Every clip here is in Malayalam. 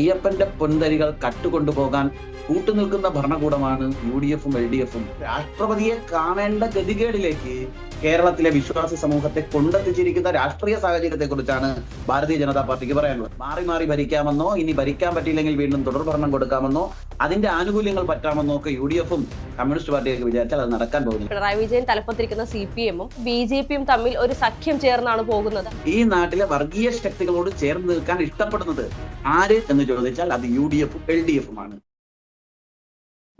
അയ്യപ്പന്റെ പൊൻതരികൾ കട്ടുകൊണ്ടുപോകാൻ കൂട്ടുനിൽക്കുന്ന ഭരണകൂടമാണ് യു ഡി എഫും എൽ ഡി എഫും. രാഷ്ട്രപതിയെ കാണേണ്ട ഗതികേടിലേക്ക് കേരളത്തിലെ വിശ്വാസി സമൂഹത്തെ കൊണ്ടെത്തിച്ചിരിക്കുന്ന രാഷ്ട്രീയ സാഹചര്യത്തെ കുറിച്ചാണ് ഭാരതീയ ജനതാ പാർട്ടിക്ക് പറയാനുള്ളത്. മാറി മാറി ഭരിക്കാമെന്നോ ഇനി ഭരിക്കാൻ പറ്റിയില്ലെങ്കിൽ വീണ്ടും തുടർ ഭരണം കൊടുക്കാമെന്നോ അതിന്റെ ആനുകൂല്യങ്ങൾ പറ്റാമെന്നോ ഒക്കെ യു ഡി എഫും കമ്മ്യൂണിസ്റ്റ് പാർട്ടിയൊക്കെ വിചാരിച്ചാൽ അത് നടക്കാൻ പോകുന്നു പിണറായി വിജയൻ തലപ്പത്തിരിക്കുന്ന സി പി എമ്മും ബി ജെ പിയും തമ്മിൽ ഒരു സഖ്യം ചേർന്നാണ് പോകുന്നത്. ഈ നാട്ടിലെ വർഗീയ ശക്തികളോട് ചേർന്ന് നിൽക്കാൻ ഇഷ്ടപ്പെടുന്നത് ആര് എന്ന് ചോദിച്ചാൽ അത് യു ഡി എഫും എൽ ഡി എഫുമാണ്.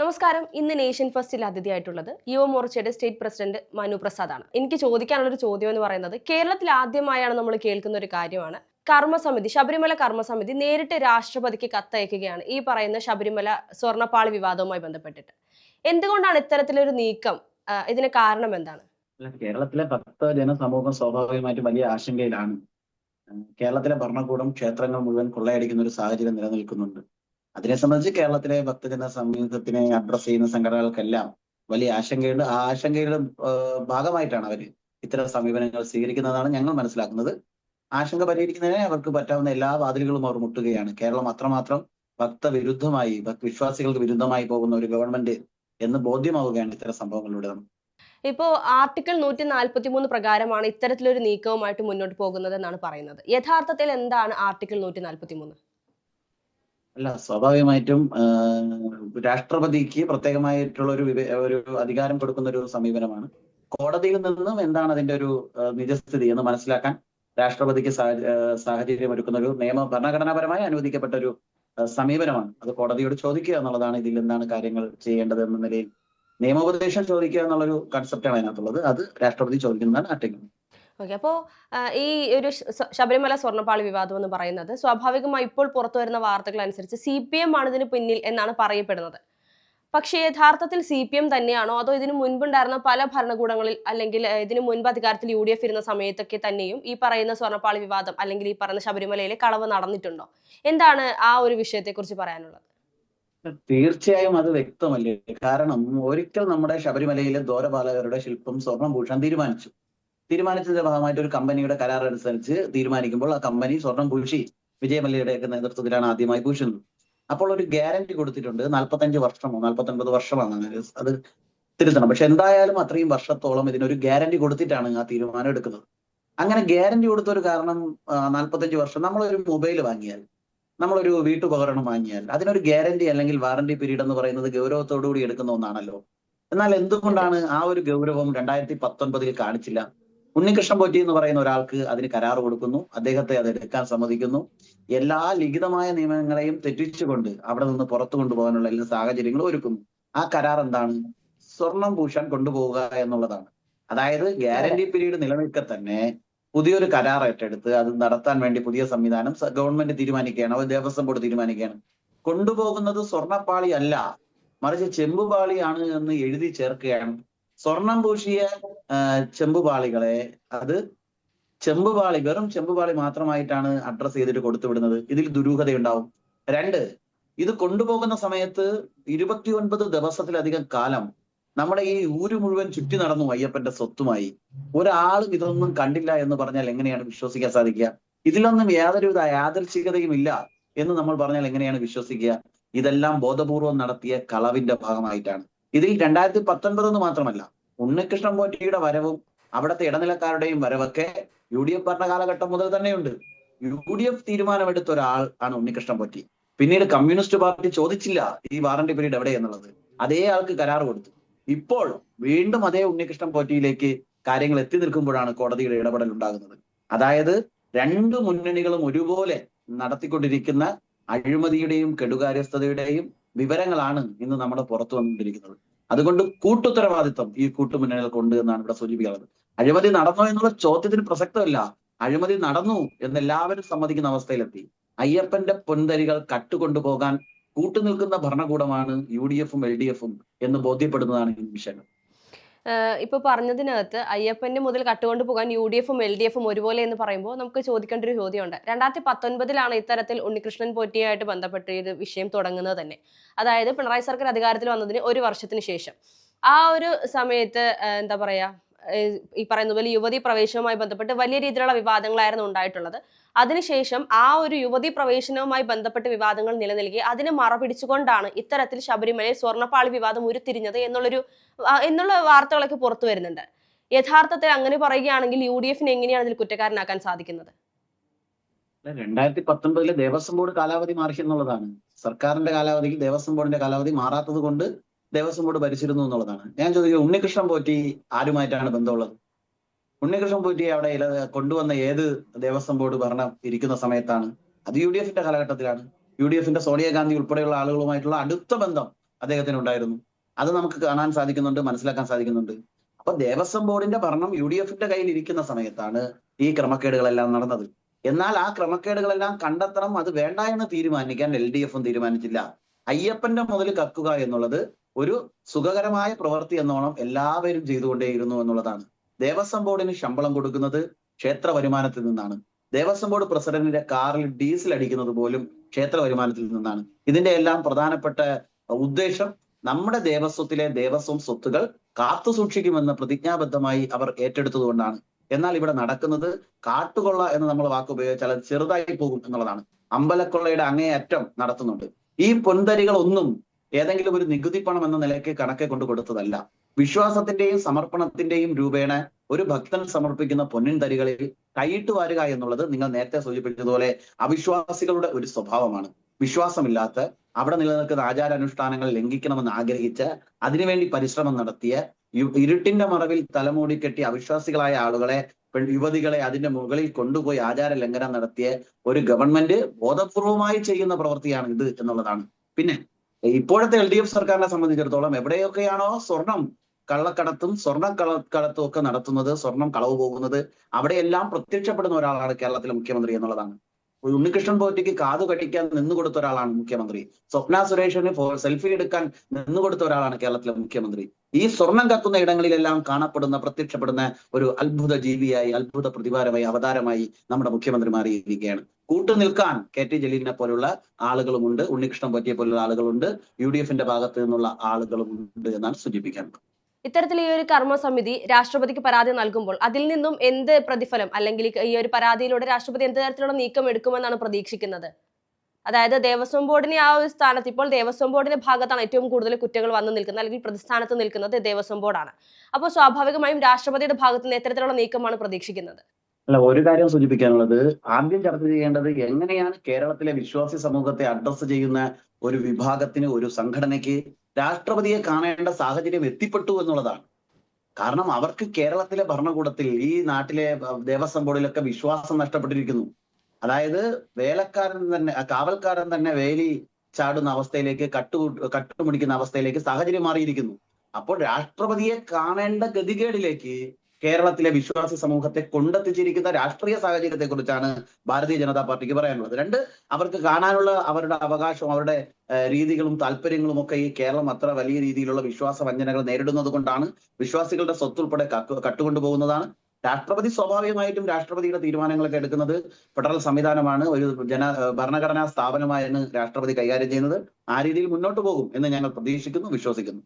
നമസ്കാരം. ഇന്ന് നേഷൻ ഫസ്റ്റിൽ അതിഥിയായിട്ടുള്ളത് യുവമോർച്ചയുടെ സ്റ്റേറ്റ് പ്രസിഡന്റ് മനു പ്രസാദ് ആണ് എനിക്ക് ചോദിക്കാനുള്ള ഒരു ചോദ്യം എന്ന് പറയുന്നത് കേരളത്തിൽ ആദ്യമായാണ് നമ്മൾ കേൾക്കുന്ന ഒരു കാര്യമാണ്. കർമ്മസമിതി ശബരിമല കർമ്മസമിതി നേരിട്ട് രാഷ്ട്രപതിക്ക് കത്തയക്കുകയാണ് ഈ പറയുന്ന ശബരിമല സ്വർണപ്പാളി വിവാദവുമായി ബന്ധപ്പെട്ടിട്ട്. എന്തുകൊണ്ടാണ് ഇത്തരത്തിലൊരു നീക്കം? ഇതിന് കാരണം എന്താണ്? കേരളത്തിലെ ഭക്ത ജനസമൂഹം സ്വാഭാവികമായിട്ടും വലിയ ആശങ്കയിലാണ്. കേരളത്തിലെ ഭരണകൂടം ക്ഷേത്രങ്ങൾ മുഴുവൻ കൊള്ളയടിക്കുന്ന ഒരു സാഹചര്യം നിലനിൽക്കുന്നുണ്ട്. അതിനെ സംബന്ധിച്ച് കേരളത്തിലെ ഭക്തജന സമൂഹത്തിനെ അഡ്രസ് ചെയ്യുന്ന സംഘടനകൾക്കെല്ലാം വലിയ ആശങ്കയുണ്ട്. ആ ആശങ്കയുടെ ഭാഗമായിട്ടാണ് അവർ ഇത്തരം സമീപനങ്ങൾ സ്വീകരിക്കുന്നതാണ് ഞങ്ങൾ മനസ്സിലാക്കുന്നത്. ആശങ്ക പരിഹരിക്കുന്നതിന് അവർക്ക് പറ്റാവുന്ന എല്ലാ വാതിലുകളും അവർ മുട്ടുകയാണ്. കേരളം അത്രമാത്രം ഭക്തവിരുദ്ധമായി ഭക്ത വിശ്വാസികൾക്ക് വിരുദ്ധമായി പോകുന്ന ഒരു ഗവൺമെന്റ് എന്ന് ബോധ്യമാവുകയാണ് ഇത്തരം സംഭവങ്ങളിലൂടെ നമുക്ക്. ആർട്ടിക്കിൾ നൂറ്റി നാൽപ്പത്തി മൂന്ന് പ്രകാരമാണ് ഇത്തരത്തിലൊരു നീക്കവുമായിട്ട് മുന്നോട്ട് പോകുന്നത് എന്നാണ് പറയുന്നത്. യഥാർത്ഥത്തിൽ എന്താണ് ആർട്ടിക്കിൾ നൂറ്റി നാൽപ്പത്തി മൂന്ന് അല്ല സ്വാഭാവികമായിട്ടും രാഷ്ട്രപതിക്ക് പ്രത്യേകമായിട്ടുള്ള ഒരു ഒരു അധികാരം കൊടുക്കുന്ന ഒരു സമീപനമാണ്. കോടതിയിൽ നിന്നും എന്താണ് അതിന്റെ ഒരു നിജസ്ഥിതി എന്ന് മനസ്സിലാക്കാൻ രാഷ്ട്രപതിക്ക് സാഹചര്യം ഒരുക്കുന്ന ഒരു നിയമ ഭരണഘടനാപരമായി അനുവദിക്കപ്പെട്ട ഒരു സമീപനമാണ്. അത് കോടതിയോട് ചോദിക്കുക എന്നുള്ളതാണ് ഇതിൽ എന്താണ് കാര്യങ്ങൾ ചെയ്യേണ്ടത് എന്ന നിലയിൽ. നിയമോപദേശം ചോദിക്കുക എന്നുള്ളൊരു കൺസെപ്റ്റാണ് അതിനകത്തുള്ളത്. അത് രാഷ്ട്രപതി ചോദിക്കുന്നതാണ് ആർട്ടിക്കിൾ. ഓക്കെ അപ്പോൾ ഈ ഒരു ശബരിമല സ്വർണപ്പാളി വിവാദം എന്ന് പറയുന്നത് സ്വാഭാവികമായി ഇപ്പോൾ പുറത്തു വരുന്ന വാർത്തകൾ അനുസരിച്ച് സി പി എം ആണ് ഇതിന് പിന്നിൽ എന്നാണ് പറയപ്പെടുന്നത്. പക്ഷേ യഥാർത്ഥത്തിൽ സി പി എം തന്നെയാണോ അതോ ഇതിനു മുൻപുണ്ടായിരുന്ന പല ഭരണകൂടങ്ങളിൽ അല്ലെങ്കിൽ ഇതിനു മുൻപ് അധികാരത്തിൽ യു ഡി എഫ് ഇരുന്ന സമയത്തൊക്കെ തന്നെയും ഈ പറയുന്ന സ്വർണപ്പാളി വിവാദം അല്ലെങ്കിൽ ഈ പറയുന്ന ശബരിമലയിലെ കളവ് നടന്നിട്ടുണ്ടോ? എന്താണ് ആ ഒരു വിഷയത്തെക്കുറിച്ച് പറയാനുള്ളത്? തീർച്ചയായും അത് വ്യക്തമല്ലേ? കാരണം ഒരിക്കൽ നമ്മുടെ ശബരിമലയിലെ ദോരപാലകരുടെ ശില്പം സ്വർണം പൂശാൻ തീരുമാനിച്ചു. തീരുമാനിച്ചതിന്റെ ഭാഗമായിട്ട് ഒരു കമ്പനിയുടെ കരാർ അനുസരിച്ച് തീരുമാനിക്കുമ്പോൾ ആ കമ്പനി സ്വർണം പൂശി വിജയമല്യയുടെയൊക്കെ നേതൃത്വത്തിലാണ് ആദ്യമായി പൂശുന്നത്. അപ്പോൾ ഒരു ഗ്യാരണ്ടി കൊടുത്തിട്ടുണ്ട്. നാൽപ്പത്തഞ്ച് വർഷമോ നാൽപ്പത്തൊൻപത് വർഷമാണ് അത് തിരുത്തണം. പക്ഷെ എന്തായാലും അത്രയും വർഷത്തോളം ഇതിനൊരു ഗ്യാരണ്ടി കൊടുത്തിട്ടാണ് ആ തീരുമാനം എടുക്കുന്നത്. അങ്ങനെ ഗ്യാരണ്ടി കൊടുത്ത ഒരു കാരണം നാൽപ്പത്തഞ്ച് വർഷം നമ്മളൊരു മൊബൈൽ വാങ്ങിയാൽ നമ്മളൊരു വീട്ടുപകരണം വാങ്ങിയാൽ അതിനൊരു ഗ്യാരണ്ടി അല്ലെങ്കിൽ വാറണ്ടി പീരീഡ് എന്ന് പറയുന്നത് ഗൗരവത്തോടു കൂടി എടുക്കുന്ന ഒന്നാണല്ലോ. എന്നാൽ എന്തുകൊണ്ടാണ് ആ ഒരു ഗൗരവം രണ്ടായിരത്തി പത്തൊൻപതിൽ കാണിച്ചില്ല? ഉണ്ണികൃഷ്ണൻ പോറ്റി എന്ന് പറയുന്ന ഒരാൾക്ക് അതിന് കരാർ കൊടുക്കുന്നു. അദ്ദേഹത്തെ അത് എടുക്കാൻ സമ്മതിക്കുന്നു. എല്ലാ ലിഖിതമായ നിയമങ്ങളെയും തെറ്റിച്ചുകൊണ്ട് അവിടെ നിന്ന് പുറത്തു കൊണ്ടുപോകാനുള്ള എല്ലാ സാഹചര്യങ്ങളും ഒരുക്കുന്നു. ആ കരാർ എന്താണ്? സ്വർണം പൂശാൻ കൊണ്ടുപോവുക എന്നുള്ളതാണ്. അതായത് ഗ്യാരണ്ടി പീരീഡ് നിലനിൽക്കെ തന്നെ പുതിയൊരു കരാർ ഏറ്റെടുത്ത് അത് നടത്താൻ വേണ്ടി പുതിയ സംവിധാനം ഗവൺമെന്റ് തീരുമാനിക്കുകയാണ്. അവർ ദേവസ്വം ബോർഡ് തീരുമാനിക്കുകയാണ്. കൊണ്ടുപോകുന്നത് സ്വർണപ്പാളി അല്ല. മറിച്ച് ചെമ്പുപാളിയാണ് എന്ന് എഴുതി ചേർക്കുകയാണ് സ്വർണം പൂശിയ ചെമ്പുപാളികളെ അത് ചെമ്പുപാളി വെറും ചെമ്പുപാളി മാത്രമായിട്ടാണ് അഡ്രസ് ചെയ്തിട്ട് കൊടുത്തുവിടുന്നത് ഇതിൽ ദുരൂഹതയുണ്ടാവും. രണ്ട് ഇത് കൊണ്ടുപോകുന്ന സമയത്ത് ഇരുപത്തി ഒൻപത് ദിവസത്തിലധികം കാലം നമ്മുടെ ഈ ഊര് മുഴുവൻ ചുറ്റി നടന്നു അയ്യപ്പന്റെ സ്വത്തുമായി. ഒരാളും ഇതൊന്നും കണ്ടില്ല എന്ന് പറഞ്ഞാൽ എങ്ങനെയാണ് വിശ്വസിക്കാൻ സാധിക്കുക? ഇതിലൊന്നും യാതൊരുവിധ യാദർശികതയും ഇല്ല എന്ന് നമ്മൾ പറഞ്ഞാൽ എങ്ങനെയാണ് വിശ്വസിക്കുക? ഇതെല്ലാം ബോധപൂർവം നടത്തിയ കളവിന്റെ ഭാഗമായിട്ടാണ്. ഇതിൽ രണ്ടായിരത്തി പത്തൊൻപത് എന്ന് മാത്രമല്ല ഉണ്ണികൃഷ്ണൻ പോറ്റിയുടെ വരവും അവിടുത്തെ ഇടനിലക്കാരുടെയും വരവൊക്കെ യു ഡി എഫ് ഭരണ കാലഘട്ടം മുതൽ തന്നെയുണ്ട്. യു ഡി എഫ് തീരുമാനമെടുത്ത ഒരാൾ ആണ് ഉണ്ണികൃഷ്ണൻ പോറ്റി പിന്നീട് കമ്മ്യൂണിസ്റ്റ് പാർട്ടി ചോദിച്ചില്ല ഈ വാറണ്ടി പീരീഡ് എവിടെ എന്നുള്ളത്. അതേ ആൾക്ക് കരാർ കൊടുത്തു. ഇപ്പോൾ വീണ്ടും അതേ ഉണ്ണികൃഷ്ണൻ പോറ്റിയിലേക്ക് കാര്യങ്ങൾ എത്തി നിൽക്കുമ്പോഴാണ് കോടതിയുടെ ഇടപെടൽ ഉണ്ടാകുന്നത്. അതായത് രണ്ട് മുന്നണികളും ഒരുപോലെ നടത്തിക്കൊണ്ടിരിക്കുന്ന അഴിമതിയുടെയും കെടുകാര്യസ്ഥതയുടെയും വിവരങ്ങളാണ് ഇന്ന് നമ്മുടെ പുറത്തു വന്നുകൊണ്ടിരിക്കുന്നത്. അതുകൊണ്ട് കൂട്ടുത്തരവാദിത്വം ഈ കൂട്ടുമുന്നണികൾക്ക് ഉണ്ട് എന്നാണ് ഇവിടെ സൂചിപ്പിക്കുന്നത് അഴിമതി നടന്നോ എന്നുള്ള ചോദ്യത്തിന് പ്രസക്തമല്ല. അഴിമതി നടന്നു എന്ന് എല്ലാവരും സമ്മതിക്കുന്ന അവസ്ഥയിലെത്തി. അയ്യപ്പന്റെ പൊൻതരികൾ കട്ടുകൊണ്ടുപോകാൻ കൂട്ടുനിൽക്കുന്ന ഭരണകൂടമാണ് യു ഡി എഫും എൽ ഡി എഫും എന്ന് ബോധ്യപ്പെടുന്നതാണ് ഈ വിഷയം. ഏഹ് ഇപ്പൊ പറഞ്ഞതിനകത്ത് അയ്യപ്പന്റെ മുതൽ കട്ടുകൊണ്ട് പോകാൻ യു ഡി എഫും എൽ ഡി എഫും ഒരുപോലെ എന്ന് പറയുമ്പോൾ നമുക്ക് ചോദിക്കേണ്ട ഒരു ചോദ്യമുണ്ട്. രണ്ടായിരത്തി പത്തൊൻപതിലാണ് ഇത്തരത്തിൽ ഉണ്ണികൃഷ്ണൻ പോറ്റിയായിട്ട് ബന്ധപ്പെട്ട ഇത് വിഷയം തുടങ്ങുന്നത് തന്നെ. അതായത് പിണറായി സർക്കാർ അധികാരത്തിൽ വന്നതിന് ഒരു വർഷത്തിന് ശേഷം. ആ ഒരു സമയത്ത് എന്താ പറയാ ഈ പറയുന്ന പോലെ യുവതി പ്രവേശനവുമായി ബന്ധപ്പെട്ട് വലിയ രീതിയിലുള്ള വിവാദങ്ങളായിരുന്നു ഉണ്ടായിട്ടുള്ളത്. അതിനുശേഷം ആ ഒരു യുവതി പ്രവേശനവുമായി ബന്ധപ്പെട്ട് വിവാദങ്ങൾ നിലനിൽക്കി അതിന് മറപിടിച്ചുകൊണ്ടാണ് ഇത്തരത്തിൽ ശബരിമലയിൽ സ്വർണപ്പാളി വിവാദം ഉരുത്തിരിഞ്ഞത് എന്നുള്ളൊരു എന്നുള്ള വാർത്തകളൊക്കെ പുറത്തു വരുന്നുണ്ട്. യഥാർത്ഥത്തിൽ അങ്ങനെ പറയുകയാണെങ്കിൽ യു ഡി എഫിന് എങ്ങനെയാണ് അതിൽ കുറ്റക്കാരനാക്കാൻ സാധിക്കുന്നത്? രണ്ടായിരത്തി പത്തൊമ്പതിലെ ദേവസ്വം ബോർഡ് കാലാവധി മാറി എന്നുള്ളതാണ് സർക്കാരിന്റെ കാലാവധിക്ക് ദേവസ്വം ബോർഡിന്റെ കാലാവധി മാറാത്തത് കൊണ്ട് ദേവസ്വം ബോർഡ് ഭരിച്ചിരുന്നു എന്നുള്ളതാണ്. ഞാൻ ചോദിക്കുന്നത് ഉണ്ണികൃഷ്ണൻ പോറ്റി ആരുമായിട്ടാണ് ബന്ധമുള്ളത്? ഉണ്ണികൃഷ്ണൻ പോറ്റി അവിടെ കൊണ്ടുവന്ന ഏത് ദേവസ്വം ബോർഡ് ഭരണം ഇരിക്കുന്ന സമയത്താണ്? അത് യു ഡി എഫിന്റെ കാലഘട്ടത്തിലാണ്. യു ഡി എഫിന്റെ സോണിയാഗാന്ധി ഉൾപ്പെടെയുള്ള ആളുകളുമായിട്ടുള്ള അടുത്ത ബന്ധം അദ്ദേഹത്തിന് ഉണ്ടായിരുന്നു അത് നമുക്ക് കാണാൻ സാധിക്കുന്നുണ്ട് മനസ്സിലാക്കാൻ സാധിക്കുന്നുണ്ട്. അപ്പൊ ദേവസ്വം ബോർഡിന്റെ ഭരണം യു ഡി എഫിന്റെ കയ്യിൽ ഇരിക്കുന്ന സമയത്താണ് ഈ ക്രമക്കേടുകളെല്ലാം നടന്നത്. എന്നാൽ ആ ക്രമക്കേടുകളെല്ലാം കണ്ടെത്തണം അത് വേണ്ട എന്ന് തീരുമാനിക്കാൻ എൽ ഡി എഫും തീരുമാനിച്ചില്ല. അയ്യപ്പന്റെ മുതൽ കക്കുക എന്നുള്ളത് ഒരു സുഖകരമായ പ്രവൃത്തി എന്നോണം എല്ലാവരും ചെയ്തുകൊണ്ടേയിരുന്നു എന്നുള്ളതാണ്. ദേവസ്വം ബോർഡിന് ശമ്പളം കൊടുക്കുന്നത് ക്ഷേത്ര വരുമാനത്തിൽ നിന്നാണ്. ദേവസ്വം ബോർഡ് പ്രസിഡന്റിന്റെ കാറിൽ ഡീസൽ അടിക്കുന്നത് പോലും ക്ഷേത്ര വരുമാനത്തിൽ നിന്നാണ്. ഇതിന്റെ എല്ലാം പ്രധാനപ്പെട്ട ഉദ്ദേശം നമ്മുടെ ദേവസ്വത്തിലെ ദേവസ്വം സ്വത്തുകൾ കാത്തു സൂക്ഷിക്കുമെന്ന് പ്രതിജ്ഞാബദ്ധമായി അവർ ഏറ്റെടുത്തതുകൊണ്ടാണ്. എന്നാൽ ഇവിടെ നടക്കുന്നത് കാട്ടുകൊള്ള എന്ന് നമ്മൾ വാക്ക് ഉപയോഗിച്ചാൽ അത് ചെറുതായി പോകും എന്നുള്ളതാണ്. അമ്പലക്കൊള്ളയുടെ അങ്ങേയറ്റം നടത്തുന്നുണ്ട്. ഈ പൊൻതരികളൊന്നും ഏതെങ്കിലും ഒരു നികുതി പണം എന്ന നിലയ്ക്ക് കണക്കെ കൊണ്ട് കൊടുത്തതല്ല. വിശ്വാസത്തിന്റെയും സമർപ്പണത്തിന്റെയും രൂപേണ ഒരു ഭക്തൻ സമർപ്പിക്കുന്ന പൊന്നിൻ തരികളിൽ കൈയിട്ട് വാരുക എന്നുള്ളത് നിങ്ങൾ നേരത്തെ സൂചിപ്പിച്ചതുപോലെ അവിശ്വാസികളുടെ ഒരു സ്വഭാവമാണ്. വിശ്വാസമില്ലാത്ത അവിടെ നിലനിൽക്കുന്ന ആചാരാനുഷ്ഠാനങ്ങൾ ലംഘിക്കണമെന്ന് ആഗ്രഹിച്ച് അതിനുവേണ്ടി പരിശ്രമം നടത്തിയ ഇരുട്ടിന്റെ മറവിൽ തലമൂടി കെട്ടി അവിശ്വാസികളായ ആളുകളെ പെൺ യുവതികളെ അതിന്റെ മുകളിൽ കൊണ്ടുപോയി ആചാര ലംഘനം നടത്തിയ ഒരു ഗവൺമെന്റ് ബോധപൂർവമായി ചെയ്യുന്ന പ്രവൃത്തിയാണ് ഇത് എന്നുള്ളതാണ്. പിന്നെ ഇപ്പോഴത്തെ എൽ ഡി എഫ് സർക്കാരിനെ സംബന്ധിച്ചിടത്തോളം എവിടെയൊക്കെയാണോ സ്വർണം കള്ളക്കടത്തും സ്വർണ കടത്തും ഒക്കെ നടത്തുന്നത് സ്വർണം കളവ് പോകുന്നത് അവിടെയെല്ലാം പ്രത്യക്ഷപ്പെടുന്ന ഒരാളാണ് കേരളത്തിലെ മുഖ്യമന്ത്രി എന്നുള്ളതാണ്. ഉണ്ണികൃഷ്ണൻ പോറ്റിക്ക് കാതു കടിക്കാൻ നിന്നുകൊടുത്ത ഒരാളാണ് മുഖ്യമന്ത്രി. സ്വപ്ന സുരേഷിന് സെൽഫി എടുക്കാൻ നിന്നു കൊടുത്ത ഒരാളാണ് കേരളത്തിലെ മുഖ്യമന്ത്രി. ഈ സ്വർണം കക്കുന്ന ഇടങ്ങളിലെല്ലാം കാണപ്പെടുന്ന പ്രത്യക്ഷപ്പെടുന്ന ഒരു അത്ഭുത ജീവിയായി അത്ഭുത പ്രതിഭാരമായി അവതാരമായി നമ്മുടെ മുഖ്യമന്ത്രി മാറിയിരിക്കുകയാണ് കൂട്ടു നിൽക്കാൻ കെ ടി ജലീലിനെ പോലുള്ള ആളുകളുമുണ്ട്. ഉണ്ണികൃഷ്ണൻ പറ്റിയെ പോലുള്ള ആളുകളുണ്ട്. യു ഡി എഫിന്റെ ഭാഗത്ത് നിന്നുള്ള ആളുകളുമുണ്ട് എന്നാണ് സൂചിപ്പിക്കുന്നത് ഇത്തരത്തിൽ ഈ ഒരു കർമ്മസമിതി രാഷ്ട്രപതിക്ക് പരാതി നൽകുമ്പോൾ അതിൽ നിന്നും എന്ത് പ്രതിഫലം അല്ലെങ്കിൽ ഈ ഒരു പരാതിയിലൂടെ രാഷ്ട്രപതി എന്ത് തരത്തിലുള്ള നീക്കം എടുക്കുമെന്നാണ് പ്രതീക്ഷിക്കുന്നത്? അതായത് ദേവസ്വം ബോർഡിനെ ആ ഒരു സ്ഥാനത്ത് ഇപ്പോൾ ദേവസ്വം ബോർഡിന്റെ ഭാഗത്താണ് ഏറ്റവും കൂടുതൽ കുറ്റങ്ങൾ വന്നു നിൽക്കുന്നത് അല്ലെങ്കിൽ പ്രതിസ്ഥാനത്ത് നിൽക്കുന്നത് ദേവസ്വം ബോർഡാണ്. അപ്പോൾ സ്വാഭാവികമായും രാഷ്ട്രപതിയുടെ ഭാഗത്ത് നിന്ന് എത്തരത്തിലുള്ള നീക്കമാണ് പ്രതീക്ഷിക്കുന്നത്. അല്ല ഒരു കാര്യം സൂചിപ്പിക്കാനുള്ളത്. ആദ്യം ചർച്ച ചെയ്യേണ്ടത് എങ്ങനെയാണ് കേരളത്തിലെ വിശ്വാസി സമൂഹത്തെ അഡ്രസ്സ് ചെയ്യുന്ന ഒരു വിഭാഗത്തിന് ഒരു സംഘടനയ്ക്ക് രാഷ്ട്രപതിയെ കാണേണ്ട സാഹചര്യം എത്തിപ്പെട്ടു എന്നുള്ളതാണ്. കാരണം അവർക്ക് കേരളത്തിലെ ഭരണകൂടത്തിൽ ഈ നാട്ടിലെ ദേവസ്വം ബോർഡിലൊക്കെ വിശ്വാസം നഷ്ടപ്പെട്ടിരിക്കുന്നു. അതായത് വേലക്കാരൻ തന്നെ കാവൽക്കാരൻ തന്നെ വേലി ചാടുന്ന അവസ്ഥയിലേക്ക് കട്ടു കട്ടുമുടിക്കുന്ന അവസ്ഥയിലേക്ക് സാഹചര്യം മാറിയിരിക്കുന്നു. അപ്പോൾ രാഷ്ട്രപതിയെ കാണേണ്ട ഗതികേടിലേക്ക് കേരളത്തിലെ വിശ്വാസി സമൂഹത്തെ കൊണ്ടെത്തിച്ചിരിക്കുന്ന രാഷ്ട്രീയ സാഹചര്യത്തെ കുറിച്ചാണ് ഭാരതീയ ജനതാ പാർട്ടിക്ക് പറയാനുള്ളത്. രണ്ട് അവർക്ക് കാണാനുള്ള അവരുടെ അവകാശവും അവരുടെ രീതികളും താല്പര്യങ്ങളും ഒക്കെ ഈ കേരളം അത്ര വലിയ രീതിയിലുള്ള വിശ്വാസ വഞ്ചനകൾ നേരിടുന്നത് കൊണ്ടാണ് വിശ്വാസികളുടെ സ്വത്തുൾപ്പെടെ കട്ടുകൊണ്ട് പോകുന്നതാണ് കട്ടുകൊണ്ടുപോകുന്നതാണ്. രാഷ്ട്രപതി സ്വാഭാവികമായിട്ടും രാഷ്ട്രപതിയുടെ തീരുമാനങ്ങളൊക്കെ എടുക്കുന്നത് ഫെഡറൽ സംവിധാനമാണ് ഒരു ജന ഭരണഘടനാ സ്ഥാപനമായാണ് രാഷ്ട്രപതി കൈകാര്യം ചെയ്യുന്നത്. ആ രീതിയിൽ മുന്നോട്ട് പോകും എന്ന് ഞങ്ങൾ പ്രതീക്ഷിക്കുന്നു വിശ്വസിക്കുന്നു.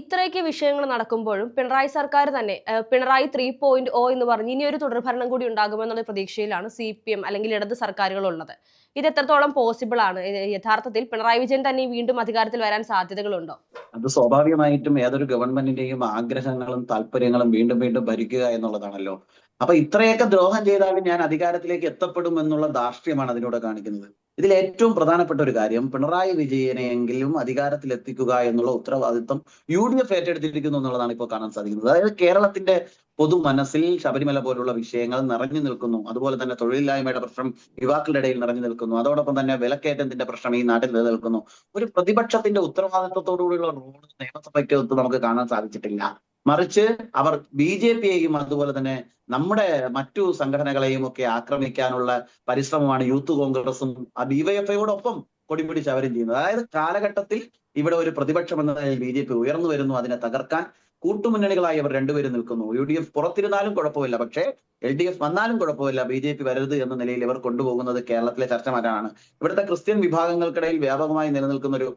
ഇത്രയൊക്കെ വിഷയങ്ങൾ നടക്കുമ്പോഴും പിണറായി സർക്കാർ തന്നെ പിണറായി ത്രീ പോയിന്റ് ഒ എന്ന് പറഞ്ഞ് ഇനി ഒരു തുടർഭരണം കൂടി ഉണ്ടാകുമെന്നുള്ള പ്രതീക്ഷയിലാണ് സി പി എം അല്ലെങ്കിൽ ഇടത് സർക്കാരുകൾ ഉള്ളത്. ഇത് എത്രത്തോളം പോസിബിൾ ആണ് യഥാർത്ഥത്തിൽ പിണറായി വിജയൻ തന്നെ വീണ്ടും അധികാരത്തിൽ വരാൻ സാധ്യതകളുണ്ടോ? അത് സ്വാഭാവികമായിട്ടും ഏതൊരു ഗവൺമെന്റിന്റെയും ആഗ്രഹങ്ങളും താല്പര്യങ്ങളും വീണ്ടും വീണ്ടും ഭരിക്കുക എന്നുള്ളതാണല്ലോ. അപ്പൊ ഇത്രയൊക്കെ ദ്രോഹം ചെയ്താലും ഞാൻ അധികാരത്തിലേക്ക് എത്തപ്പെടും എന്നുള്ള ധാർഷ്ട്യമാണ് അതിലൂടെ കാണിക്കുന്നത്. ഇതിൽ ഏറ്റവും പ്രധാനപ്പെട്ട ഒരു കാര്യം പിണറായി വിജയനെയെങ്കിലും അധികാരത്തിൽ എത്തിക്കുക എന്നുള്ള ഉത്തരവാദിത്വം യു ഡി എഫ് ഏറ്റെടുത്തിരിക്കുന്നു എന്നുള്ളതാണ് ഇപ്പോൾ കാണാൻ സാധിക്കുന്നത്. അതായത് കേരളത്തിന്റെ പൊതു മനസ്സിൽ ശബരിമല പോലുള്ള വിഷയങ്ങൾ നിറഞ്ഞു നിൽക്കുന്നു. അതുപോലെ തന്നെ തൊഴിലില്ലായ്മയുടെ പ്രശ്നം യുവാക്കളുടെ ഇടയിൽ നിറഞ്ഞു നിൽക്കുന്നു. അതോടൊപ്പം തന്നെ വിലക്കയറ്റത്തിന്റെ പ്രശ്നം ഈ നാട്ടിൽ നിലനിൽക്കുന്നു. ഒരു പ്രതിപക്ഷത്തിന്റെ ഉത്തരവാദിത്വത്തോടുകൂടിയുള്ള റോഡ് നിയമസഭയ്ക്കകത്ത് നമുക്ക് കാണാൻ സാധിച്ചിട്ടില്ല. മറിച്ച് അവർ ബി ജെ പിയെയും അതുപോലെ തന്നെ നമ്മുടെ മറ്റു സംഘടനകളെയും ഒക്കെ ആക്രമിക്കാനുള്ള പരിശ്രമമാണ് യൂത്ത് കോൺഗ്രസും ആ ഡിവൈഎഫ്ഐയോടൊപ്പം കൊടിപിടിച്ച് അവരും ചെയ്യുന്നത്. അതായത് കാലഘട്ടത്തിൽ ഇവിടെ ഒരു പ്രതിപക്ഷം എന്ന നിലയിൽ ബി ജെ പി ഉയർന്നു വരുന്നു അതിനെ തകർക്കാൻ കൂട്ടുമുന്നണികളായി അവർ രണ്ടുപേരും നിൽക്കുന്നു. യു ഡി എഫ് പുറത്തിരുന്നാലും കുഴപ്പമില്ല. പക്ഷേ എൽ ഡി എഫ് വന്നാലും കുഴപ്പമില്ല. ബി ജെ പി വരരുത് എന്ന നിലയിൽ ഇവർ കൊണ്ടുപോകുന്നത് കേരളത്തിലെ ചർച്ച മാറ്റാനാണ് ഇവിടുത്തെ ക്രിസ്ത്യൻ വിഭാഗങ്ങൾക്കിടയിൽ വ്യാപകമായി നിലനിൽക്കുന്ന ഒരു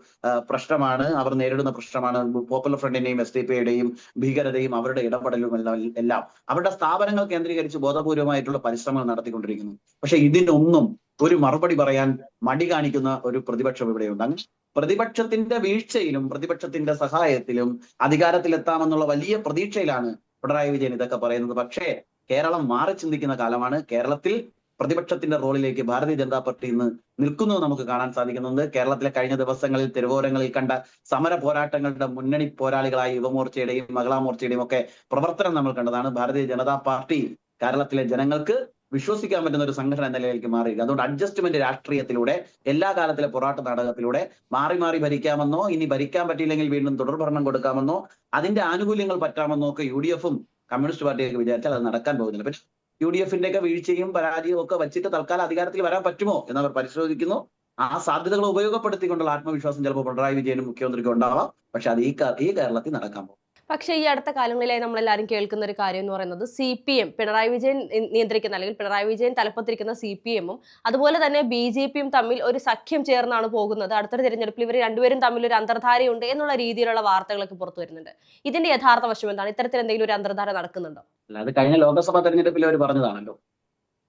പ്രശ്നമാണ്. അവർ നേരിടുന്ന പ്രശ്നമാണ്. പോപ്പുലർ ഫ്രണ്ടിന്റെയും എസ് ഡി പിയുടെയും ഭീകരതയും അവരുടെ ഇടപെടലും എല്ലാം എല്ലാം. അവരുടെ സ്ഥാപനങ്ങൾ കേന്ദ്രീകരിച്ച് ബോധപൂർവമായിട്ടുള്ള പരിശ്രമങ്ങൾ നടത്തിക്കൊണ്ടിരിക്കുന്നു. പക്ഷെ ഇതിനൊന്നും ഒരു മറുപടി പറയാൻ മടി കാണിക്കുന്ന ഒരു പ്രതിപക്ഷം ഇവിടെയുണ്ട്. അങ്ങനെ പ്രതിപക്ഷത്തിന്റെ വീഴ്ചയിലും പ്രതിപക്ഷത്തിന്റെ സഹായത്തിലും അധികാരത്തിലെത്താമെന്നുള്ള വലിയ പ്രതീക്ഷയിലാണ് പിണറായി വിജയൻ ഇതൊക്കെ പറയുന്നത്. പക്ഷേ കേരളം മാറി ചിന്തിക്കുന്ന കാലമാണ്. കേരളത്തിൽ പ്രതിപക്ഷത്തിന്റെ റോളിലേക്ക് ഭാരതീയ ജനതാ പാർട്ടി ഇന്ന് നിൽക്കുന്നു നമുക്ക് കാണാൻ സാധിക്കുന്നുണ്ട്. കേരളത്തിലെ കഴിഞ്ഞ ദിവസങ്ങളിൽ തെരുവോരങ്ങളിൽ കണ്ട സമര പോരാട്ടങ്ങളുടെ മുന്നണി പോരാളികളായ യുവമോർച്ചയുടെയും മഹിളാ മോർച്ചയുടെയും ഒക്കെ പ്രവർത്തനം നമ്മൾ കണ്ടതാണ്. ഭാരതീയ ജനതാ പാർട്ടി കേരളത്തിലെ ജനങ്ങൾക്ക് വിശ്വസിക്കാൻ പറ്റുന്ന ഒരു സംഘടന എന്ന നിലയിലേക്ക് മാറി അതുകൊണ്ട് അഡ്ജസ്റ്റ്മെന്റ് രാഷ്ട്രീയത്തിലൂടെ എല്ലാ കാലത്തിലെ പോരാട്ട നാടകത്തിലൂടെ മാറി മാറി ഭരിക്കാമെന്നോ ഇനി ഭരിക്കാൻ പറ്റിയില്ലെങ്കിൽ വീണ്ടും തുടർഭരണം കൊടുക്കാമെന്നോ അതിന്റെ ആനുകൂല്യങ്ങൾ പറ്റാമെന്നോ ഒക്കെ യു ഡി എഫും കമ്മ്യൂണിസ്റ്റ് പാർട്ടിയൊക്കെ വിചാരിച്ചാൽ അത് നടക്കാൻ പോകുന്നില്ല. പക്ഷെ യു ഡി എഫിന്റെ ഒക്കെ വീഴ്ചയും പരാജയവും ഒക്കെ വെച്ചിട്ട് തൽക്കാലം അധികാരത്തിൽ വരാൻ പറ്റുമോ എന്ന് അവർ പരിശോധിക്കുന്നു. ആ സാധ്യതകൾ ഉപയോഗപ്പെടുത്തിക്കൊണ്ടുള്ള ആത്മവിശ്വാസം ചിലപ്പോൾ പിണറായി വിജയനും മുഖ്യമന്ത്രിക്കും ഉണ്ടാവാം. പക്ഷെ അത് ഈ കേരളത്തിൽ നടക്കാൻ പോകും പക്ഷേ ഈ അടുത്ത കാലങ്ങളിലായി നമ്മളെല്ലാവരും കേൾക്കുന്ന ഒരു കാര്യം എന്ന് പറയുന്നത് C P M Pinarayi Vijayan നിയന്ത്രിക്കുന്ന അല്ലെങ്കിൽ പിണറായി വിജയൻ തലപ്പത്തിരിക്കുന്ന സി പി എമ്മും അതുപോലെ തന്നെ ബി ജെ പിയും തമ്മിൽ ഒരു സഖ്യം ചേർന്നാണ് പോകുന്നത്. അടുത്തൊരു തിരഞ്ഞെടുപ്പിൽ ഇവർ രണ്ടുപേരും തമ്മിൽ ഒരു അന്തർധാരയുണ്ട് എന്നുള്ള രീതിയിലുള്ള വാർത്തകളൊക്കെ പുറത്തു വരുന്നുണ്ട്. ഇതിന്റെ യഥാർത്ഥ വശം എന്താണ്? ഇത്തരത്തിൽ എന്തെങ്കിലും ഒരു അന്തർധാര നടക്കുന്നുണ്ടോ? അല്ല അത് കഴിഞ്ഞ ലോക്സഭാ തെരഞ്ഞെടുപ്പിൽ അവർ പറഞ്ഞതാണല്ലോ.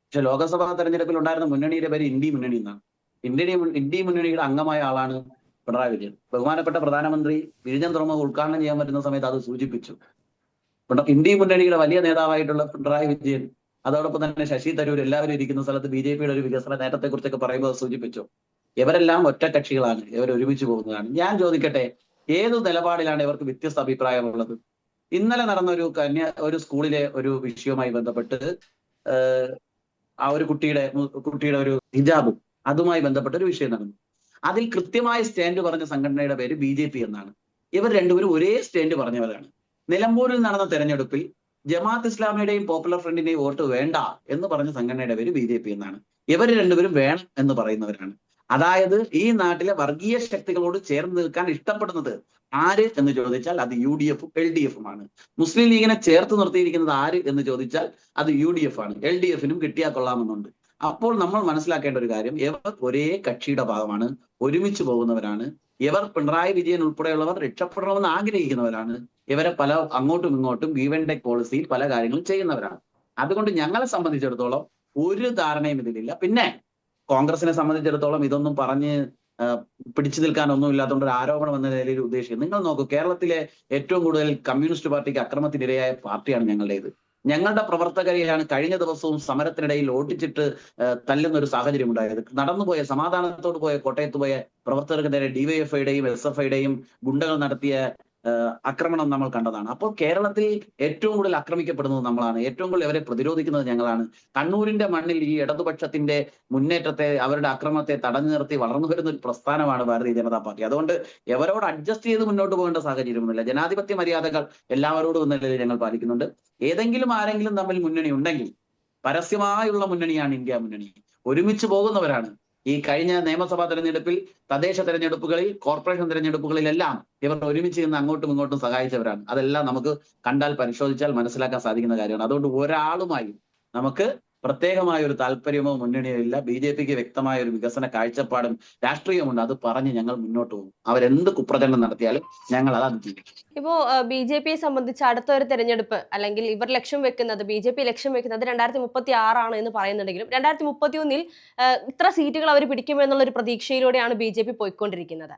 പക്ഷെ ലോക്സഭാ തെരഞ്ഞെടുപ്പിൽ ഉണ്ടായിരുന്ന മുന്നണിയുടെ പേര് ഇന്ത്യ മുന്നണി എന്നാണ്. ഇന്ത്യ ഇന്ത്യ മുന്നണിയുടെ അംഗമായ ആളാണ് പിണറായി വിജയൻ. ബഹുമാനപ്പെട്ട പ്രധാനമന്ത്രി വിഴിഞ്ഞം തുറമുഖം ഉദ്ഘാടനം ചെയ്യാൻ പറ്റുന്ന സമയത്ത് അത് സൂചിപ്പിച്ചു. ഇന്ത്യ മുന്നണിയുടെ വലിയ നേതാവായിട്ടുള്ള പിണറായി വിജയൻ അതോടൊപ്പം തന്നെ ശശി തരൂർ എല്ലാവരും ഇരിക്കുന്ന സ്ഥലത്ത് ബി ജെ പിയുടെ ഒരു വികസന നേട്ടത്തെ കുറിച്ചൊക്കെ പറയുമ്പോൾ സൂചിപ്പിച്ചു. ഇവരെല്ലാം ഒറ്റ കക്ഷികളാണ്. ഇവർ ഒരുമിച്ച് പോകുന്നതാണ്. ഞാൻ ചോദിക്കട്ടെ ഏത് നിലപാടിലാണ് ഇവർക്ക് വ്യത്യസ്ത അഭിപ്രായമുള്ളത്? ഇന്നലെ നടന്ന ഒരു കന്യ ഒരു സ്കൂളിലെ ഒരു വിഷയവുമായി ബന്ധപ്പെട്ട് ആ ഒരു കുട്ടിയുടെ കുട്ടിയുടെ ഒരു ഹിജാബും അതുമായി ബന്ധപ്പെട്ട ഒരു വിഷയം നടന്നു. അതിൽ കൃത്യമായ സ്റ്റാൻഡ് പറഞ്ഞ സംഘടനയുടെ പേര് ബി ജെ പി എന്നാണ്. ഇവർ രണ്ടുപേരും ഒരേ സ്റ്റാൻഡ് പറഞ്ഞവരാണ്. നിലമ്പൂരിൽ നടന്ന തെരഞ്ഞെടുപ്പിൽ ജമാഅത്ത് ഇസ്ലാമിയുടെയും പോപ്പുലർ ഫ്രണ്ടിന്റെയും വോട്ട് വേണ്ട എന്ന് പറഞ്ഞ സംഘടനയുടെ പേര് ബി ജെ പി എന്നാണ്. ഇവർ രണ്ടുപേരും വേണം എന്ന് പറയുന്നവരാണ്. അതായത് ഈ നാട്ടിലെ വർഗീയ ശക്തികളോട് ചേർന്ന് നിൽക്കാൻ ഇഷ്ടപ്പെടുന്നത് ആര് എന്ന് ചോദിച്ചാൽ അത് യു ഡി എഫും എൽ ഡി എഫുമാണ് മുസ്ലിം ലീഗിനെ ചേർത്ത് നിർത്തിയിരിക്കുന്നത് ആര് എന്ന് ചോദിച്ചാൽ അത് യു ഡി എഫ് ആണ്. എൽ ഡി എഫിനും കിട്ടിയാൽ കൊള്ളാമെന്നുണ്ട്. അപ്പോൾ നമ്മൾ മനസ്സിലാക്കേണ്ട ഒരു കാര്യം ഇവർ ഒരേ കക്ഷിയുടെ ഭാഗമാണ് ഒരുമിച്ച് പോകുന്നവരാണ്. ഇവർ പിണറായി വിജയൻ ഉൾപ്പെടെയുള്ളവർ രക്ഷപ്പെടണമെന്ന് ആഗ്രഹിക്കുന്നവരാണ്. ഇവരെ പല അങ്ങോട്ടും ഇങ്ങോട്ടും ഗീവൻഡെ പോളിസിയിൽ പല കാര്യങ്ങളും ചെയ്യുന്നവരാണ്. അതുകൊണ്ട് ഞങ്ങളെ സംബന്ധിച്ചിടത്തോളം ഒരു ധാരണയും ഇതിലില്ല. പിന്നെ കോൺഗ്രസിനെ സംബന്ധിച്ചിടത്തോളം ഇതൊന്നും പറഞ്ഞ് പിടിച്ചു നിൽക്കാനൊന്നും ഇല്ലാത്തതുകൊണ്ട് ഒരു ആരോപണം എന്ന നിലയിൽ ഉദ്ദേശിക്കുന്നത്. നിങ്ങൾ നോക്കൂ കേരളത്തിലെ ഏറ്റവും കൂടുതൽ കമ്മ്യൂണിസ്റ്റ് പാർട്ടിക്ക് അക്രമത്തിനിരയായ പാർട്ടിയാണ് ഞങ്ങളുടേത്. ഞങ്ങളുടെ പ്രവർത്തകരെയാണ് കഴിഞ്ഞ ദിവസവും സമരത്തിനിടയിൽ ഓട്ടിച്ചിട്ട് തല്ലുന്ന ഒരു സാഹചര്യം ഉണ്ടായത് നടന്നുപോയ സമാധാനത്തോട് പോയ കോട്ടയത്ത് പോയ പ്രവർത്തകർക്ക് നേരെ ഡിവൈഎഫ്ഐയുടെയും എസ് എഫ് ഐയുടെയും ഗുണ്ടകൾ നടത്തിയ ആക്രമണം നമ്മൾ കണ്ടതാണ്. അപ്പോൾ കേരളത്തിൽ ഏറ്റവും കൂടുതൽ ആക്രമിക്കപ്പെടുന്നത് നമ്മളാണ്. ഏറ്റവും കൂടുതൽ അവരെ പ്രതിരോധിക്കുന്നത് ഞങ്ങളാണ്. കണ്ണൂരിന്റെ മണ്ണിൽ ഈ ഇടതുപക്ഷത്തിന്റെ മുന്നേറ്റത്തെ അവരുടെ അക്രമത്തെ തടഞ്ഞു നിർത്തി വളർന്നു വരുന്ന ഒരു പ്രസ്ഥാനമാണ് ഭാരതീയ ജനതാ പാർട്ടി. അതുകൊണ്ട് എവരോട് അഡ്ജസ്റ്റ് ചെയ്ത് മുന്നോട്ട് പോകേണ്ട സാഹചര്യമൊന്നുമില്ല. ജനാധിപത്യ മര്യാദകൾ എല്ലാവരോടും എന്ന നിലയിൽ ഞങ്ങൾ പാലിക്കുന്നുണ്ട്. ഏതെങ്കിലും ആരെങ്കിലും തമ്മിൽ മുന്നണി ഉണ്ടെങ്കിൽ പരസ്യമായുള്ള മുന്നണിയാണ് ഇന്ത്യ മുന്നണി. ഒരുമിച്ച് പോകുന്നവരാണ്. ഈ കഴിഞ്ഞ നിയമസഭാ തെരഞ്ഞെടുപ്പിൽ തദ്ദേശ തെരഞ്ഞെടുപ്പുകളിൽ കോർപ്പറേഷൻ തെരഞ്ഞെടുപ്പുകളിലെല്ലാം ഇവർ ഒരുമിച്ച് നിന്ന് അങ്ങോട്ടും ഇങ്ങോട്ടും സഹായിച്ചവരാണ്. അതെല്ലാം നമുക്ക് കണ്ടാൽ പരിശോധിച്ചാൽ മനസ്സിലാക്കാൻ സാധിക്കുന്ന കാര്യമാണ്. അതുകൊണ്ട് ഒരാളുമായി നമുക്ക് പ്രത്യേകമായ ഒരു താല്പര്യമോ മുന്നണിയോ ഇല്ല. ബി ജെ പിക്ക് വ്യക്തമായ ഒരു വികസന കാഴ്ചപ്പാടും രാഷ്ട്രീയമുണ്ട് അത് പറഞ്ഞ് ഞങ്ങൾ മുന്നോട്ട് പോകും. അവരെന്ത് കുപ്രചരണം നടത്തിയാലും ഞങ്ങൾ അത് അതിജീവിക്കും. ഇപ്പോ ബി ജെ പിയെ സംബന്ധിച്ച് അടുത്ത ഒരു തെരഞ്ഞെടുപ്പ് അല്ലെങ്കിൽ ഇവർ ലക്ഷ്യം വെക്കുന്നത് ബി ജെ പി ലക്ഷ്യം വെക്കുന്നത് രണ്ടായിരത്തി മുപ്പത്തി ആറാണ് എന്ന് പറയുന്നുണ്ടെങ്കിലും രണ്ടായിരത്തി മുപ്പത്തി ഒന്നിൽ ഇത്ര സീറ്റുകൾ അവർ പിടിക്കുമെന്നുള്ള ഒരു പ്രതീക്ഷയിലൂടെയാണ് ബി ജെ പി പോയിക്കൊണ്ടിരിക്കുന്നത്.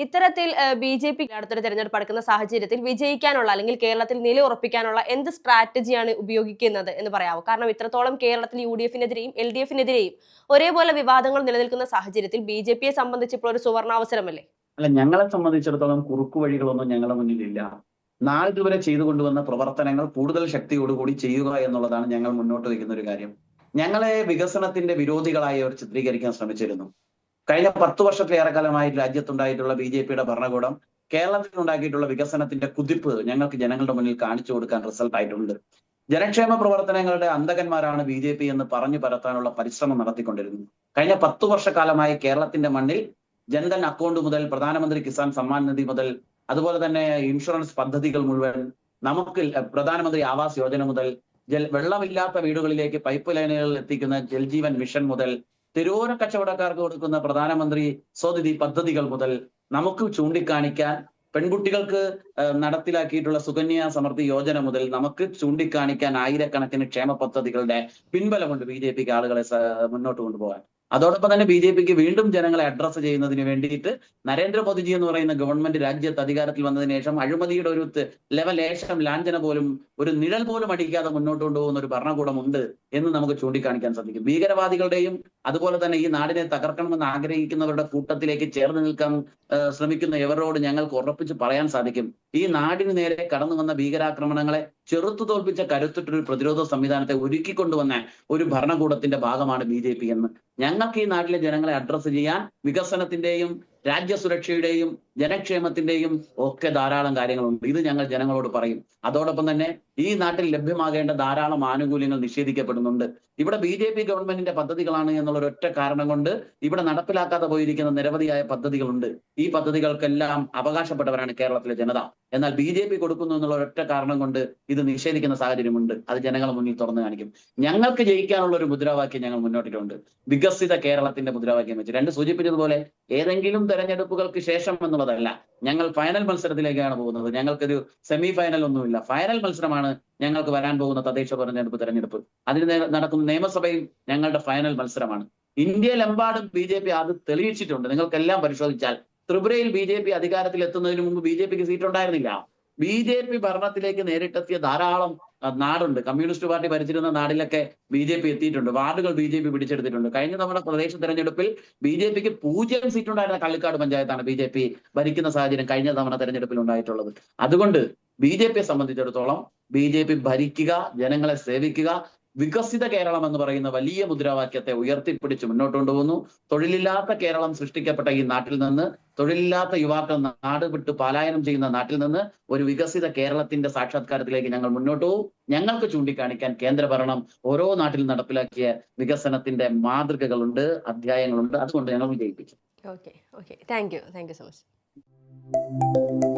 ഇത്തരത്തിൽ ബി ജെ പി അടുത്തൊരു തെരഞ്ഞെടുപ്പ് അടുക്കുന്ന സാഹചര്യത്തിൽ വിജയിക്കാനുള്ള അല്ലെങ്കിൽ കേരളത്തിൽ നിലയുറപ്പിക്കാനുള്ള എന്ത് സ്ട്രാറ്റജിയാണ് ഉപയോഗിക്കുന്നത് എന്ന് പറയാമോ കാരണം ഇത്രത്തോളം കേരളത്തിൽ യു ഡി എഫിനെതിരെയും എൽ ഡി എഫിനെതിരെയും ഒരേപോലെ വിവാദങ്ങൾ നിലനിൽക്കുന്ന സാഹചര്യത്തിൽ ബി ജെ പിയെ സംബന്ധിച്ച് ഇപ്പോൾ ഒരു സുവർണാവസരമല്ലേ? അല്ല ഞങ്ങളെ സംബന്ധിച്ചിടത്തോളം കുറുക്കു വഴികളൊന്നും ഞങ്ങളുടെ മുന്നിലില്ല. നാളിതുവരെ ചെയ്തു കൊണ്ടുവന്ന പ്രവർത്തനങ്ങൾ കൂടുതൽ ശക്തിയോടുകൂടി ചെയ്യുക എന്നുള്ളതാണ് ഞങ്ങൾ മുന്നോട്ട് വയ്ക്കുന്ന ഒരു കാര്യം. ഞങ്ങളെ വികസനത്തിന്റെ വിരോധികളായി അവർ ചിത്രീകരിക്കാൻ ശ്രമിച്ചിരുന്നു. കഴിഞ്ഞ പത്ത് വർഷത്തിലേറെ കാലമായി രാജ്യത്തുണ്ടായിട്ടുള്ള ബി ജെ പിയുടെ ഭരണകൂടം കേരളത്തിൽ ഉണ്ടാക്കിയിട്ടുള്ള വികസനത്തിന്റെ കുതിപ്പ് ഞങ്ങൾക്ക് ജനങ്ങളുടെ മുന്നിൽ കാണിച്ചു കൊടുക്കാൻ റിസൾട്ട് ആയിട്ടുണ്ട്. ജനക്ഷേമ പ്രവർത്തനങ്ങളുടെ അന്തകന്മാരാണ് ബി ജെ പി എന്ന് പറഞ്ഞു പരത്താനുള്ള പരിശ്രമം നടത്തിക്കൊണ്ടിരുന്നത് കഴിഞ്ഞ പത്തു വർഷക്കാലമായി കേരളത്തിന്റെ മണ്ണിൽ ജൻധൻ അക്കൗണ്ട് മുതൽ പ്രധാനമന്ത്രി കിസാൻ സമ്മാൻ നിധി മുതൽ അതുപോലെ തന്നെ ഇൻഷുറൻസ് പദ്ധതികൾ മുഴുവൻ നമുക്ക് പ്രധാനമന്ത്രി ആവാസ് യോജന മുതൽ ജൽ വെള്ളമില്ലാത്ത വീടുകളിലേക്ക് പൈപ്പ് ലൈനുകളിൽ എത്തിക്കുന്ന ജൽജീവൻ മിഷൻ മുതൽ തെരുവോര കച്ചവടക്കാർക്ക് കൊടുക്കുന്ന പ്രധാനമന്ത്രി സ്വനിധി പദ്ധതികൾ മുതൽ നമുക്ക് ചൂണ്ടിക്കാണിക്കാൻ പെൺകുട്ടികൾക്ക് നടപ്പിലാക്കിയിട്ടുള്ള സുകന്യ സമൃദ്ധി യോജന മുതൽ നമുക്ക് ചൂണ്ടിക്കാണിക്കാൻ ആയിരക്കണക്കിന് ക്ഷേമ പദ്ധതികളുടെ പിൻബലമുണ്ട് ബി ജെ പിക്ക് ആളുകളെ മുന്നോട്ട് കൊണ്ടുപോകാൻ. അതോടൊപ്പം തന്നെ ബി ജെ പിക്ക് വീണ്ടും ജനങ്ങളെ അഡ്രസ്സ് ചെയ്യുന്നതിന് വേണ്ടിയിട്ട് നരേന്ദ്രമോദിജി എന്ന് പറയുന്ന ഗവൺമെന്റ് രാജ്യത്ത് അധികാരത്തിൽ വന്നതിന് ശേഷം അഴിമതിയുടെ ഒരു ലെവലേശം ലാഞ്ചന പോലും ഒരു നിഴൽ പോലും അടിക്കാതെ മുന്നോട്ട് കൊണ്ടുപോകുന്ന ഒരു ഭരണകൂടം ഉണ്ട്. എന്ന് നമുക്ക് ചൂണ്ടിക്കാണിക്കാൻ സാധിക്കും. ഭീകരവാദികളുടെയും അതുപോലെ തന്നെ ഈ നാടിനെ തകർക്കണമെന്ന് ആഗ്രഹിക്കുന്നവരുടെ കൂട്ടത്തിലേക്ക് ചേർന്ന് നിൽക്കാൻ ശ്രമിക്കുന്ന ഇവരോട് ഞങ്ങൾക്ക് ഉറപ്പിച്ച് പറയാൻ സാധിക്കും. ഈ നാടിന് നേരെ കടന്നു വന്ന ഭീകരാക്രമണങ്ങളെ ചെറുത്തു തോൽപ്പിച്ച കരുത്തുറ്റൊരു പ്രതിരോധ സംവിധാനത്തെ ഒരുക്കിക്കൊണ്ടുവന്ന ഒരു ഭരണകൂടത്തിന്റെ ഭാഗമാണ് ബി എന്ന്. ഞങ്ങൾക്ക് ഈ നാട്ടിലെ ജനങ്ങളെ അഡ്രസ്സ് ചെയ്യാൻ വികസനത്തിന്റെയും രാജ്യസുരക്ഷയുടെയും ജനക്ഷേമത്തിന്റെയും ഒക്കെ ധാരാളം കാര്യങ്ങളുണ്ട്. ഇത് ഞങ്ങൾ ജനങ്ങളോട് പറയും. അതോടൊപ്പം തന്നെ ഈ നാട്ടിൽ ലഭ്യമാകേണ്ട ധാരാളം ആനുകൂല്യങ്ങൾ നിഷേധിക്കപ്പെടുന്നുണ്ട്. ഇവിടെ ബി ജെ പി ഗവൺമെന്റിന്റെ പദ്ധതികളാണ് എന്നുള്ള ഒരൊറ്റ കാരണം കൊണ്ട് ഇവിടെ നടപ്പിലാക്കാതെ പോയിരിക്കുന്ന നിരവധിയായ പദ്ധതികളുണ്ട്. ഈ പദ്ധതികൾക്കെല്ലാം അവകാശപ്പെട്ടവരാണ് കേരളത്തിലെ ജനത. എന്നാൽ ബി ജെ പി കൊടുക്കുന്നു എന്നുള്ള ഒരൊറ്റ കാരണം കൊണ്ട് ഇത് നിഷേധിക്കുന്ന സാഹചര്യമുണ്ട്. അത് ജനങ്ങളെ മുന്നിൽ തുറന്നു കാണിക്കും. ഞങ്ങൾക്ക് ജയിക്കാനുള്ള ഒരു മുദ്രാവാക്യം ഞങ്ങൾ മുന്നോട്ടിട്ടുണ്ട്. വികസിത കേരളത്തിന്റെ മുദ്രാവാക്യം വെച്ച്. രണ്ട് സൂചിപ്പിച്ചതുപോലെ ഏതെങ്കിലും തെരഞ്ഞെടുപ്പുകൾക്ക് ശേഷം എന്നുള്ളതല്ല. ഞങ്ങൾ ഫൈനൽ മത്സരത്തിലേക്കാണ് പോകുന്നത്. ഞങ്ങൾക്കൊരു സെമി ഫൈനൽ ഒന്നുമില്ല. ഫൈനൽ മത്സരമാണ് ഞങ്ങൾക്ക് വരാൻ പോകുന്ന തദ്ദേശ തെരഞ്ഞെടുപ്പ് തെരഞ്ഞെടുപ്പ്. അതിന് നടക്കുന്ന നിയമസഭയും ഞങ്ങളുടെ ഫൈനൽ മത്സരമാണ്. ഇന്ത്യയിലെമ്പാടും ബി ജെ പി അത് തെളിയിച്ചിട്ടുണ്ട്. നിങ്ങൾക്കെല്ലാം പരിശോധിച്ചാൽ ത്രിപുരയിൽ ബി ജെ പി അധികാരത്തിൽ എത്തുന്നതിന് മുമ്പ് ബി ജെ പിക്ക് സീറ്റ് ഉണ്ടായിരുന്നില്ല ബി ജെ പി ഭരണത്തിലേക്ക് നേരിട്ടെത്തിയ ധാരാളം നാടുണ്ട്. കമ്മ്യൂണിസ്റ്റ് പാർട്ടി ഭരിച്ചിരുന്ന നാടിലൊക്കെ ബി ജെ പി എത്തിയിട്ടുണ്ട്. വാർഡുകൾ ബി ജെ പി പിടിച്ചെടുത്തിട്ടുണ്ട്. കഴിഞ്ഞ തവണ പ്രദേശ തെരഞ്ഞെടുപ്പിൽ ബി ജെ പിക്ക് പൂജ്യം സീറ്റ് ഉണ്ടായിരുന്ന കള്ളിക്കാട് പഞ്ചായത്താണ് ബി ജെ പി ഭരിക്കുന്ന സാഹചര്യം കഴിഞ്ഞ തവണ തെരഞ്ഞെടുപ്പിൽ ഉണ്ടായിട്ടുള്ളത്. അതുകൊണ്ട് ബി ജെ പിയെ സംബന്ധിച്ചിടത്തോളം ബി ജെ പി ഭരിക്കുക ജനങ്ങളെ സേവിക്കുക വികസിത കേരളം എന്ന് പറയുന്ന വലിയ മുദ്രാവാക്യത്തെ ഉയർത്തിപ്പിടിച്ച് മുന്നോട്ട് കൊണ്ടുപോകുന്നു. തൊഴിലില്ലാത്ത കേരളം സൃഷ്ടിക്കപ്പെട്ട ഈ നാട്ടിൽ നിന്ന് തൊഴിലില്ലാത്ത യുവാക്കൾ നാട് വിട്ട് പലായനം ചെയ്യുന്ന നാട്ടിൽ നിന്ന് ഒരു വികസിത കേരളത്തിന്റെ സാക്ഷാത്കാരത്തിലേക്ക് ഞങ്ങൾ മുന്നോട്ട് പോകും. ഞങ്ങൾക്ക് ചൂണ്ടിക്കാണിക്കാൻ കേന്ദ്ര ഭരണം ഓരോ നാട്ടിൽ നടപ്പിലാക്കിയ വികസനത്തിന്റെ മാതൃകകളുണ്ട് അധ്യായങ്ങളുണ്ട്. അതുകൊണ്ട് ഞങ്ങൾ വിജയിപ്പിച്ചു. Okay okay thank you thank you so much